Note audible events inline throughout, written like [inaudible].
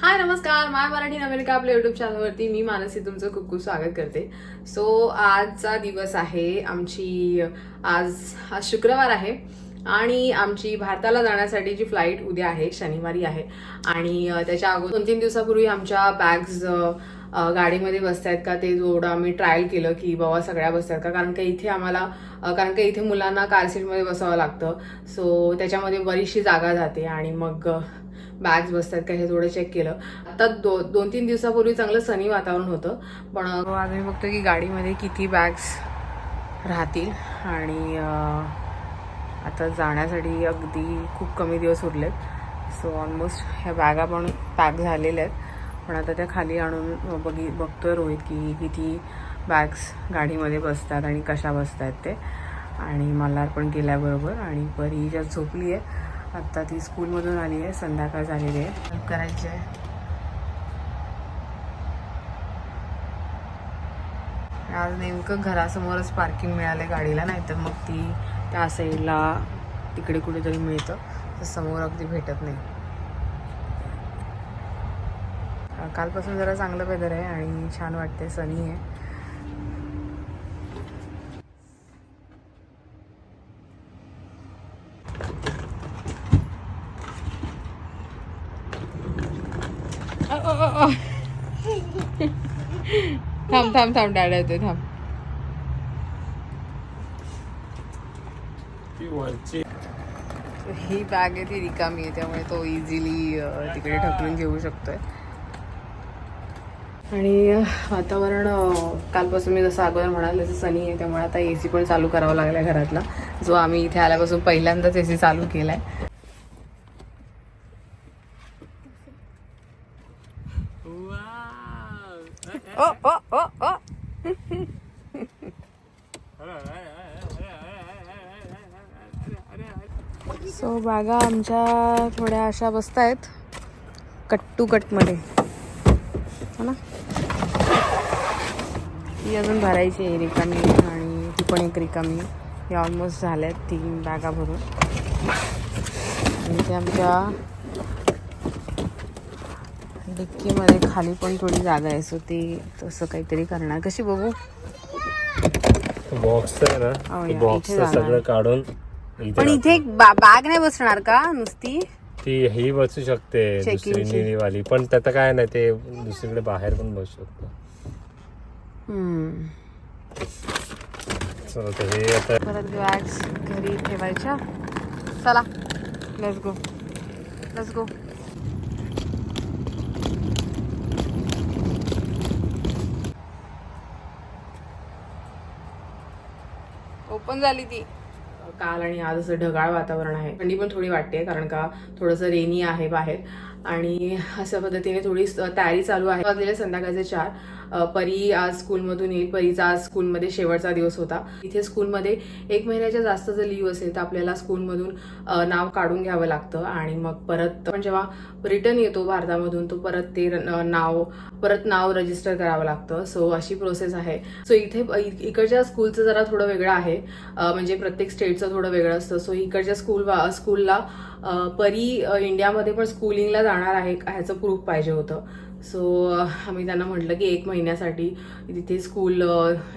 हाय नमस्कार. My Marathi America आपल्या YouTube चॅनलवरती मी मानसी तुमचं खूप खूप स्वागत करते. सो आजचा दिवस आहे. आमची आज आज शुक्रवार आहे. आणि आमची भारताला जाण्यासाठी जी फ्लाईट उद्या आहे शनिवारी आहे. आणि त्याच्या अगोदर दोन तीन दिवसापूर्वी आमच्या बॅग्स गाडीमध्ये बसतायत का ते जोडं आम्ही ट्रायल केलं की बाबा सगळ्या बसतात का? कारण का इथे आम्हाला कारण का इथे मुलांना कार सीटमध्ये बसावं लागतं. सो त्याच्यामध्ये बरीचशी जागा जाते. आणि मग बॅग्स बसतात का हे थोडं चेक केलं. आता दो दोन तीन दिवसापूर्वी चांगलं सनी वातावरण होतं पण आज मी बघतो की गाडीमध्ये किती बॅग्स राहतील आणि आता जाण्यासाठी अगदी खूप कमी दिवस उरलेत. सो ऑलमोस्ट ह्या बॅगा पण पॅक झालेल्या आहेत. पण आता त्या खाली आणून बघी बघतोय रोहित की किती बॅग्स गाडीमध्ये बसतात आणि कशा बसतात ते. आणि मला पण गेल्याबरोबर आणि परी ज्या झोपली आहे आत्ता ती स्कूलमधून आली आहे संध्याकाळ झालेली आहे. हेल्प करायची आहे. आज नेमकं घरासमोरच पार्किंग मिळालं गाडीला नाही तर मग ती त्या साईडला तिकडे कुठेतरी मिळतं तर समोर अगदी भेटत नाही. कालपासून जरा चांगलं वेदर आहे आणि छान वाटते सनी आहे अ, अ, अ, अ. [laughs] थांब थांब थांब डॅडा येते थांब. ही बॅग आहे ती रिकामी आहे त्यामुळे तो इझिली तिकडे ढकलून घेऊ शकतोय. आणि वातावरण कालपासून मी जसं अगोदर म्हणाल तसं सनी आहे त्यामुळे आता ए सी पण चालू करावा लागला घरातला. जो आम्ही इथे आल्यापासून पहिल्यांदाच ए सी चालू केलाय. ओ ओ ओ ओ सो बागा आमच्या थोड्या अशा बसत आहेत. कट टू कटमध्ये हो ना? ती अजून भरायची आहे रिकामी आणि ती पण एक रिकामी. हे ऑलमोस्ट झाल्या आहेत तीन बॅगा भरून. आणि ते आमच्या डिक्कीमध्ये खाली पण थोडी जागा आहे सो ती तसं काहीतरी करणार. कशी बघू बॉक्स आहे ना हो ते बॉक्स जाणार. सगळं काढून पण इथे एक बॅग नाही बसणार का नुसती? ती ही बसू शकते Checking दुसरी ची. निळीवाली. पण त्यात काय नाही ते दुसरीकडे बाहेर पण बसू शकतो. हम्म. चला तर हे आता परत बॅग्स घरी ठेवायच्या. चला let's go let's go open झाली ती. काल आणि आज असं ढगाळ वातावरण आहे. थंडी पण थोडी वाटते कारण का थोडंसं रेनी आहे बाहेर. आणि अशा पद्धतीने थोडी तयारी चालू आहे. वाजलेले संध्याकाळचे चार. परी आज स्कूलमधून येईल परीचा आज स्कूलमध्ये शेवटचा दिवस होता. इथे स्कूलमध्ये एक महिन्याच्या जास्त जर लीव असेल तर आपल्याला स्कूलमधून नाव काढून घ्यावं लागतं आणि मग परत पण जेव्हा रिटर्न येतो भारतामधून तो परत ते नाव परत नाव रजिस्टर करावं लागतं. सो अशी प्रोसेस आहे. सो इथे इकडच्या स्कूलचं जरा थोडं वेगळं आहे. म्हणजे प्रत्येक स्टेटचं थोडं वेगळं असतं. सो इकडच्या स्कूल स्कूलला परी इंडियामध्ये पण स्कूलिंगला जाणार आहे ह्याचं प्रूफ पाहिजे होतं. सो आम्ही त्यांना म्हटलं की एक महिन्यासाठी तिथे स्कूल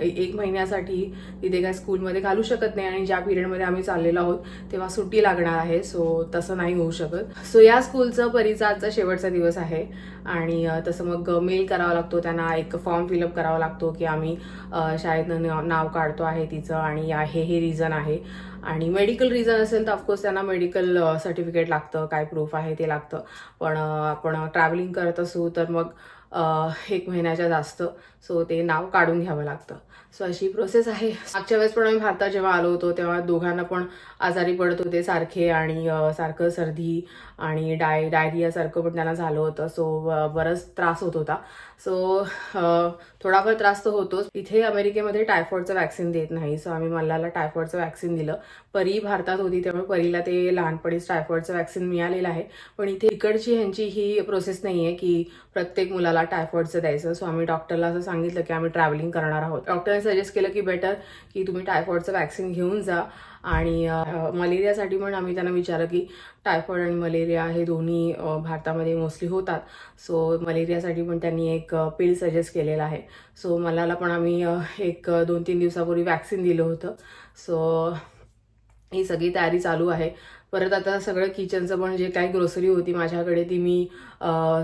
एक महिन्यासाठी तिथे काय स्कूलमध्ये घालू शकत नाही आणि ज्या पिरियडमध्ये आम्ही चाललेलो आहोत तेव्हा सुट्टी लागणार आहे. सो तसं नाही होऊ शकत. सो या स्कूलचं परीचा आजचा शेवटचा दिवस आहे आणि तसं मग मेल करावा लागतो. त्यांना एक फॉर्म फिलअप करावा लागतो की आम्ही शाळेतनं नाव- काढतो आहे तिचं आणि या- हे हे रिझन आहे. आणि मेडिकल रिझन असेल तर ऑफकोर्स त्यांना मेडिकल सर्टिफिकेट uh, लागतं काय प्रूफ आहे ते लागतं. पण uh, आपण ट्रॅव्हलिंग करत असू तर मग uh, एक महिन्याच्या जास्त. सो ते नाव काढून घ्यावं लागतं. सो अशी प्रोसेस आहे. मागच्या वेळेस पण आम्ही भारतात जेव्हा आलो होतो तेव्हा दोघांना पण आजारी पडत होते सारखे आणि सारखं सर्दी आणि डाय डायरियासारखं पण त्यांना झालं होतं. सो बरंच त्रास होत होता. सो थोडाफार त्रास तर होतोच. इथे अमेरिकेमध्ये टायफॉइडचं वॅक्सिन देत नाही. सो आम्ही मल्लाला टायफॉइडचं वॅक्सिन दिलं. परी भारतात होती त्यामुळे परीला ते लहानपणीच टायफॉइडचं वॅक्सिन मिळालेलं आहे. पण इथे इकडची ह्यांची ही प्रोसेस नाही आहे की प्रत्येक मुलाला टायफॉइडचं द्यायचं. सो आम्ही डॉक्टरला असं सांगितलं की आम्ही ट्रॅव्हलिंग करणार आहोत. डॉक्टरने सजेस्ट केलं की बेटर की तुम्ही टायफॉइडचं वॅक्सिन घेऊन जा. आणि मलेरियासाठी पण आम्ही त्यांना विचारलं की टायफॉइड आणि मलेरिया हे दोन्ही भारतामध्ये मोस्टली होतात. सो मलेरियासाठी पण त्यांनी एक पिल सजेस्ट केलेला आहे. सो मलाला पण आम्ही एक दोन तीन दिवसापूर्वी वॅक्सिन दिलं होतं. सो ही सगळी तयारी चालू आहे. परत आता सगळं किचनचं पण जे काही ग्रोसरी होती माझ्याकडे ती मी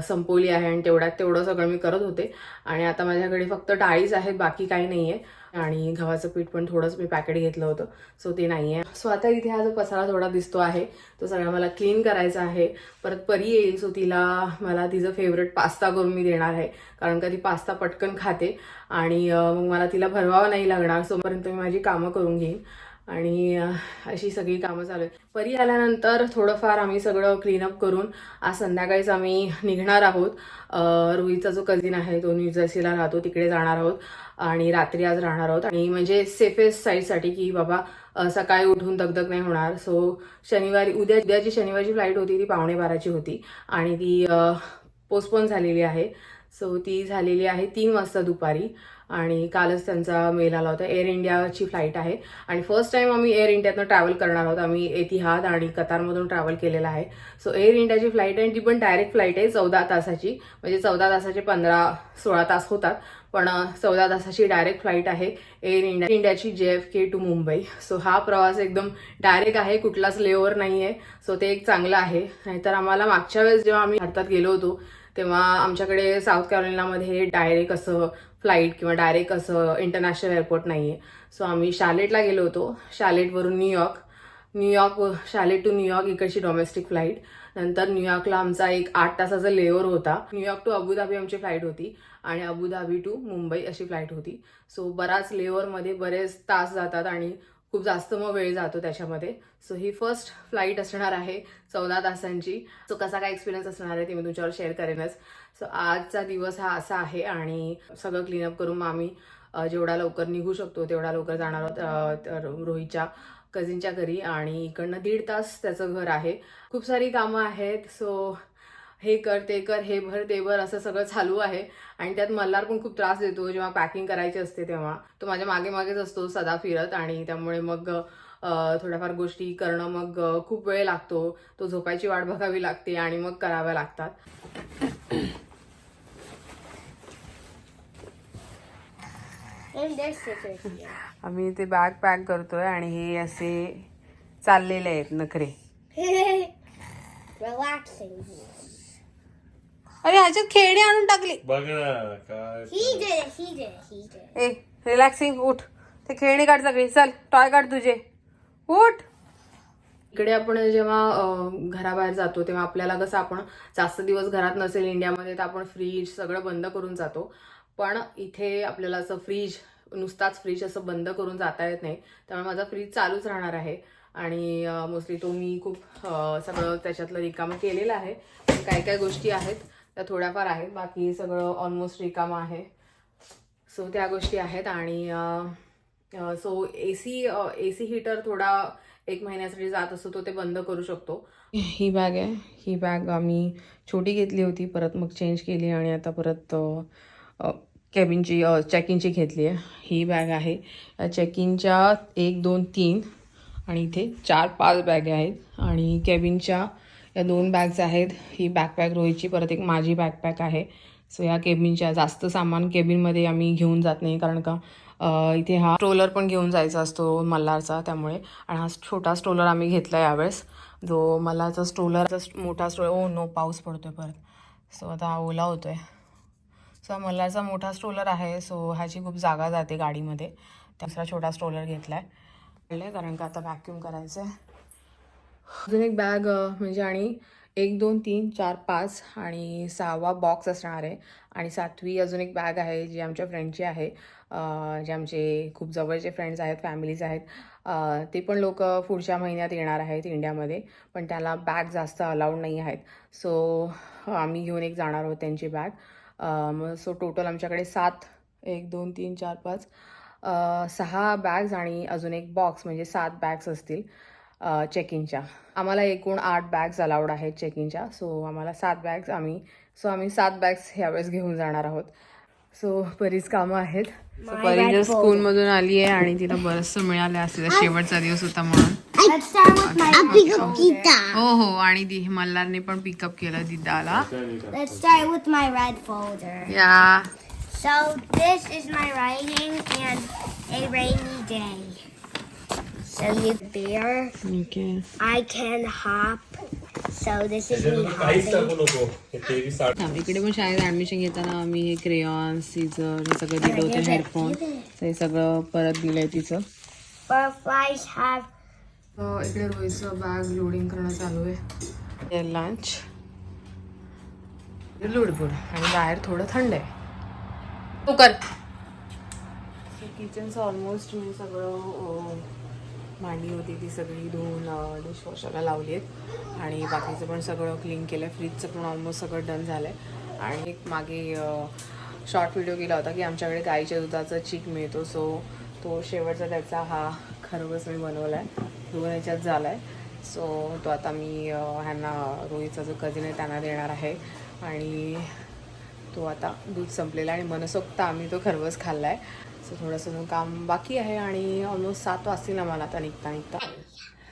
संपवली आहे आणि तेवढ्यात तेवढं सगळं मी करत होते. आणि आता माझ्याकडे फक्त डाळीच आहेत बाकी काही नाही आहे आणि गव्हाचं पीठ पण थोडंच मी पॅकेट घेतलं होतं सो ते नाही आहे सो आता इथे हा जो पसारा थोडा दिसतो आहे तो सगळा मला क्लीन करायचा आहे. परत परी येईल सो तिला मला तिचं फेवरेट पास्ता करून मी देणार आहे कारण का ती पास्ता पटकन खाते. आणि मग मला तिला भरवावं नाही लागणार सोपर्यंत मी माझी कामं करून घेईन. आणि अशी सगळी कामं चालू आहेत. परी आल्यानंतर थोडंफार आम्ही सगळं क्लीनअप करून आज संध्याकाळीच आम्ही निघणार आहोत. रोहितचा जो कझिन आहे तो न्यूजर्सीला राहतो तिकडे जाणार आहोत. आणि रात्री आज राहणार आहोत. आणि म्हणजे सेफेस्ट साईडसाठी की बाबा सकाळी उठून दगदग नाही होणार. सो शनिवारी उद्या उद्याची शनिवारची फ्लाईट होती ती पावणे बाराची होती. आणि ती पोस्टपोन झालेली आहे. सो ती झालेली आहे तीन वाजता दुपारी. आणि कालच त्यांचा मेल आला होता. एअर इंडियाची फ्लाईट आहे. आणि फर्स्ट टाइम आम्ही एअर इंडियातनं ट्रॅव्हल करणार आहोत. आम्ही एतिहाद आणि कतारमधून ट्रॅव्हल केलेला आहे. सो एअर इंडियाची फ्लाईट आहे ती पण डायरेक्ट फ्लाईट आहे चौदा तासाची. म्हणजे चौदा तासाचे पंधरा सोळा तास होतात. पण चौदा तासाची डायरेक्ट फ्लाईट आहे. एअर इंडिया इंडियाची J F K to Mumbai so हा प्रवास एकदम डायरेक्ट आहे. कुठलाच लेओवर नाही आहे सो ते एक चांगलं आहे. नाहीतर आम्हाला मागच्या वेळेस जेव्हा आम्ही भारतात गेलो होतो तेव्हा आमच्याकडे साऊथ कॅरोलिनामध्ये डायरेक्ट असं फ्लाईट किंवा डायरेक्ट असं इंटरनॅशनल एअरपोर्ट नाही आहे सो आम्ही शालेटला गेलो होतो. शालेटवरून New York New York Charlotte to New York इकडची डोमेस्टिक फ्लाईट नंतर न्यूयॉर्कला आमचा एक आठ तासाचा लेओवर होता. New York to Abu Dhabi आमची फ्लाईट होती. आणि अबुधाबी टू मुंबई अशी फ्लाईट होती. सो बराच लेवरमध्ये बरेच तास जातात आणि खूप जास्त मग वेळ जातो त्याच्यामध्ये. सो ही फर्स्ट फ्लाईट असणार आहे चौदा तासांची. सो कसा काय एक्सपिरियन्स असणार आहे ते मी तुमच्यावर शेअर करेनच. सो आजचा दिवस हा असा आहे आणि सगळं क्लीनअप करून मग आम्ही जेवढा लवकर निघू शकतो तेवढा लवकर जाणार आहोत तर रोहितच्या कझिनच्या घरी. आणि इकडनं दीड तास त्याचं घर आहे. खूप सारी कामं आहेत. सो हे कर ते कर हे भर ते भर असं सगळं चालू आहे. आणि त्यात मल्हार पण खूप त्रास देतो जेव्हा पॅकिंग करायची असते तेव्हा. तो माझ्या मागे मागेच असतो सदा फिरत आणि त्यामुळे मग थोड्याफार गोष्टी करणं मग खूप वेळ लागतो. तो झोपायची वाट बघावी लागते आणि मग कराव्या लागतात. आम्ही ते बॅग पॅक करतोय आणि हे असे चाललेले आहेत नखरे. [laughs] Relaxing. अरे ह्याच्यात खेळणी आणून टाकली. बघ ना काय. ए रिलॅक्सिंग उठ. ते खेळणी काढ सगळी. चल टॉय काढ तुझे. उठ. इकडे आपण जेव्हा घराबाहेर जातो तेव्हा आपल्याला कसं आपण जास्त दिवस घरात नसेल इंडियामध्ये तर आपण फ्रीज सगळं बंद करून जातो. पण इथे आपल्याला असं फ्रीज नुसताच फ्रीज असं बंद करून जाता येत नाही. त्यामुळे माझा फ्रीज चालूच राहणार आहे. आणि मोस्टली तो मी खूप सगळं त्याच्यातलं रिकामं केलेलं आहे. काय काय गोष्टी आहेत त्या थोड्याफार आहेत. बाकी सगळं ऑलमोस्ट रिकामं आहे. सो त्या गोष्टी आहेत आणि so A C A C heater थोडा एक महिन्यासाठी जात असतो तो ते बंद करू शकतो. ही बॅग आहे. ही बॅग आम्ही छोटी घेतली होती. परत मग चेंज केली आणि आता परत कॅबिनची चेक इनची घेतली आहे. ही बॅग आहे. चेक इनच्या एक दोन तीन आणि इथे चार पाच बॅग आहेत. आणि कॅबिनच्या या दोन बॅग्स आहेत. ही बॅकपॅक रोहितची परत एक माझी बॅकपॅक आहे. सो या केबिनच्या जास्त सामान केबिनमध्ये आम्ही घेऊन जात नाही. कारण का इथे हा स्ट्रोलर पण घेऊन जायचा असतो मल्हारचा त्यामुळे. आणि हा छोटा स्ट्रोलर आम्ही घेतला यावेळेस. जो मल्हारचा स्ट्रोलरचा मोठा स्ट्रोलर ओ नो पाऊस पडतोय परत. सो आता ओला ओला होतोय. सो हा मल्हारचा मोठा स्ट्रोलर आहे. सो ह्याची खूप जागा जाते गाडीमध्ये. दुसरा छोटा स्ट्रोलर घेतला आहे कारण का आता व्हॅक्यूम करायचं आहे अजून एक बॅग म्हणजे आणि एक दोन तीन चार पाच आणि सहावा बॉक्स असणार आहे. आणि सातवी अजून एक बॅग आहे जी आमच्या फ्रेंडची आहे. जे आमचे खूप जवळचे फ्रेंड्स आहेत फॅमिलीज आहेत. ते पण लोक पुढच्या महिन्यात येणार आहेत इंडियामध्ये पण त्याला बॅग जास्त अलाउड नाही आहेत. सो आम्ही घेऊन एक जाणार आहोत त्यांची बॅग सो टोटल आमच्याकडे सात एक दोन तीन चार पाच सहा बॅग्स आणि अजून एक बॉक्स म्हणजे सात बॅग्स असतील. चेकिंगच्या आम्हाला एकूण आठ बॅग्स अलाउड आहेत चेकिंगच्या सो आम्हाला सात बॅग्स आम्ही सो आम्ही सात बॅग्स ह्यावेळेस घेऊन जाणार आहोत. सो बरीच कामं आहेत. जर स्कूलमधून आली आहे आणि तिला बरंचसं मिळालं असेल शेवटचा दिवस होता म्हणून. हो हो आणि दी मल्हारने पण पिकअप केलं दिदाला. या. So this is my writing and a rainy day. So you bear. I can hop. So this is me hopping. इकडे पण शाळेत ऍडमिशन घेताना आम्ही हे क्रेयॉन सीझर हे सगळं दिलं होतं हेडफोन हे सगळं परत दिलंय तिचं. Butterflies have इकडे रोहितचं बॅग लोडिंग करणं चालू आहे. लंच लुडबुड आणि बाहेर थोडं थंड आहे. तू कर. किचनचं ऑलमोस्ट मी सगळं अं, भांडी होती ती सगळी धुवून डिशवॉशरला लावली आहेत. आणि बाकीचं पण सगळं क्लीन केलं आहे फ्रीजचं पण ऑलमोस्ट सगळं डन झालं आहे आणि एक मागे शॉर्ट व्हिडिओ केला होता की आमच्याकडे गाईच्या दुधाचा चीक मिळतो. सो तो शेवटचा त्याचा हा खरोखरच मी बनवला आहे दोन ह्याच्यात झाला आहे सो तो आता मी ह्यांना रोहितचा जो कझिन आहे त्यांना देणार आहे. आणि तो आता दूध संपलेला आणि मनसोक्त आम्ही तो खरवस खाल्ला आहे सो थोडंसं काम बाकी आहे आणि ऑलमोस्ट सात वाजतील आम्हाला आता निघता निघता.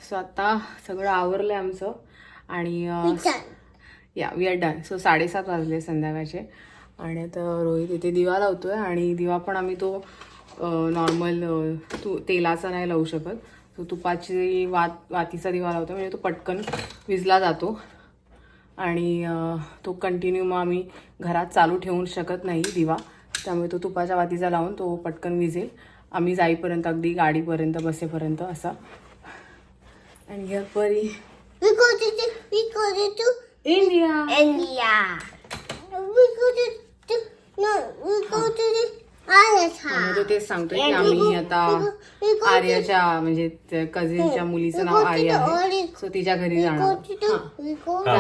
सो आता सगळं आवरलं आहे आमचं आणि या वी आर डन सो साडेसात वाजले संध्याकाळचे. आणि आता रोहित इथे दिवा लावतोय आणि दिवा पण आम्ही तो नॉर्मल तू तेलाचा नाही लावू शकत. तो तुपाची वात वातीचा दिवा लावतो म्हणजे तो पटकन विजला जातो. आणि अं, तो कंटिन्यू मग आम्ही घरात चालू ठेवू शकत नाही दिवा. त्यामुळे तो तुपाच्या वातीचा लावून तो पटकन विजेल. आम्ही जाईपर्यंत अगदी गाडीपर्यंत बसेपर्यंत असा. आणि ह्या परी. इंडिया तेच सांगतोय की आम्ही आता आर्याच्या म्हणजे कझिनच्या मुलीचं नाव आर्या आहे. सो तिच्या घरी जाणार. हा.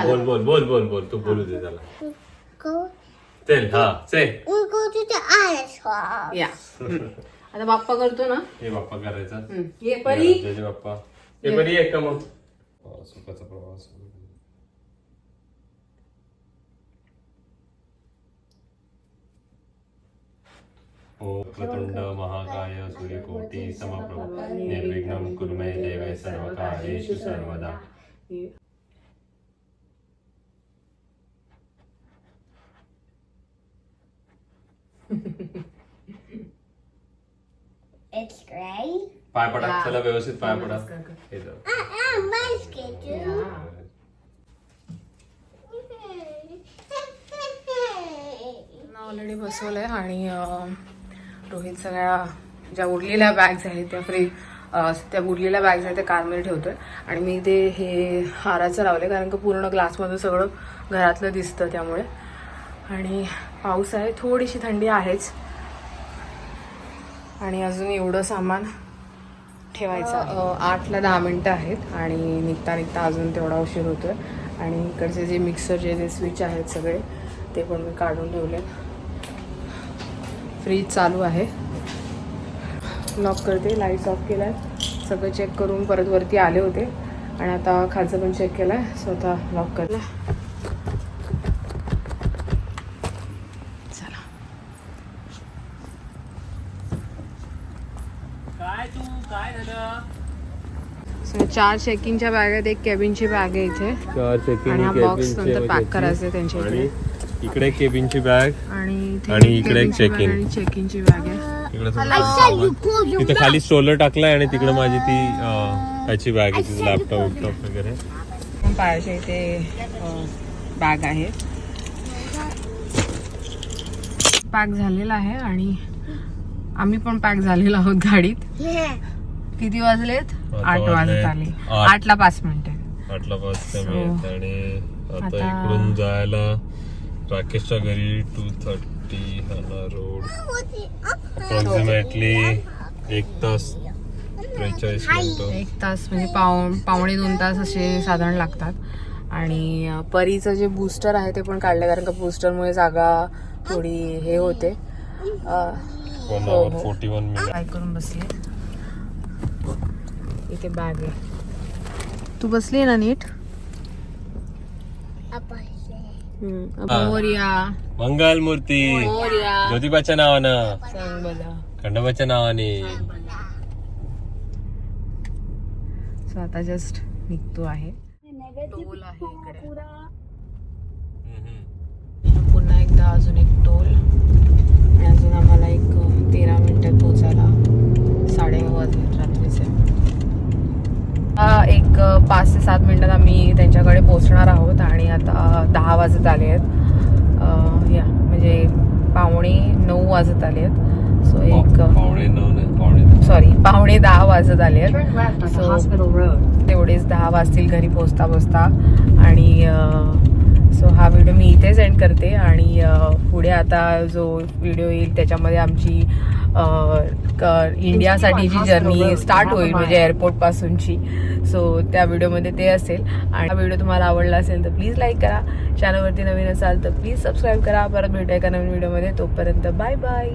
बोल बोल बोल बोल बोल तू बोलू दे त्याला. चल हा चल we go to the Alice house. या. हम्म. आता बाप्पा करतो ना. हे बाप्पा करायचा. हम्म. ये परी. जय जय बाप्पा. हे परी एक का मग? हा, सुखाचा प्रवास ओ महाकाय सूर्यकोटि समप्रभ निर्विघ्नं कुरु मे देव सर्वकार्येषु सर्वदा. It's gray. पाय पडा. चला व्यवस्थित पाय पडा. हे जाऊ. ऑलरेडी [laughs] बसवलंय आणि अं, रोहित सगळ्या ज्या उरलेल्या बॅग्स आहेत त्या फ्री त्या उरलेल्या बॅग्स आहेत त्या कारमध्ये ठेवतोय आणि मी ते हे हाराचं लावले कारण का पूर्ण ग्लासमधून सगळं घरातलं दिसतं त्यामुळे आणि पाऊस आहे थोडीशी थंडी आहेच आणि अजून एवढं सामान ठेवायचं आठला दहा मिनटं आहेत आणि निघता निघता अजून तेवढा उशीर होतो आहे आणि इकडचे जे मिक्सरचे जे स्विच आहेत सगळे ते पण मी काढून ठेवले. फ्रीज चालू आहे. लॉक करते लाईट्स ऑफ आहे सगळं चेक करून परत वरती आले होते. आणि आता खालचं पण चेक केलं आहे स्वतः लॉक करलं चला So, चार चेकिंगच्या बॅग आहेत एक केबिनची बॅग आहे इथे चार checking आणि हा चे नंतर pack वगैरे. करायचं आहे त्यांच्या इकडे. आणि इकडे केबिनची बॅग आणि इथे आणि इकडे एक check-in. आणि चेकिंगची बॅग आहे इकडे सामान. तिथे खाली स्ट्रोलर टाकलाय आणि तिकडे माझी ती अं, ह्याची बॅग आहे तिथे लॅपटॉप वॅपटॉप वगैरे पण पायाच्या इथे बॅग आहे पॅक झालेला आहे आणि आम्ही पण पॅक झालेलो आहोत गाडीत. किती वाजलेत आठ वाजत आले आठ. आठला पाच मिनिटे. आठला So, मिळत आणि आता आता- इकडून जायला राकेशच्या घरी two thirty Hana road approximately एक तास त्रेचाळीस मिनिटं. एक तास म्हणजे पाव पावणे दोन तास असे साधारण लागतात. आणि परीचं जे बूस्टर आहे ते पण काढलं कारण का बूस्टरमुळे जागा थोडी हे होते. वन हो, हो. फोर्टी वन मिनिट काय करून बसले. इथे बॅग आहे. तू बसली ना नीट. मोर्या. मंगल मूर्ती ज्योतिबाच्या नावानं. खंडोबाच्या नावाने. सो आता जस्ट निघतो आहे. टोल आहे इकडे. पुन्हा एकदा अजून एक टोल. आणि अजून आम्हाला एक तेरा मिनिटात पोचायला साडेनऊ वाजले रात्रीचे. एक पाच ते सात मिनिटात आम्ही त्यांच्याकडे पोचणार आहोत आणि आता दहा वाजत आले आहेत. या म्हणजे पावणे नऊ वाजत आले आहेत. सो एक पावणे नऊ सॉरी पावणे दहा. वाजत आले आहेत. सो तेवढेच दहा वाजतील घरी पोचता पोचता आणि सो हा व्हिडिओ मी इथेच एंड करते आणि पुढे आता जो व्हिडिओ येईल त्याच्यामध्ये आमची अ, क- इंडियासाठीची जर्नी स्टार्ट होईल म्हणजे एअरपोर्ट पासूनची. सो त्या व्हिडिओमध्ये ते असेल. आणि हा व्हिडिओ तुम्हाला आवडला असेल तर प्लीज लाईक करा. चॅनलवरती नवीन असाल तर प्लीज सबस्क्राईब करा. परत भेटूया एका नवीन व्हिडिओमध्ये तोपर्यंत बाय बाय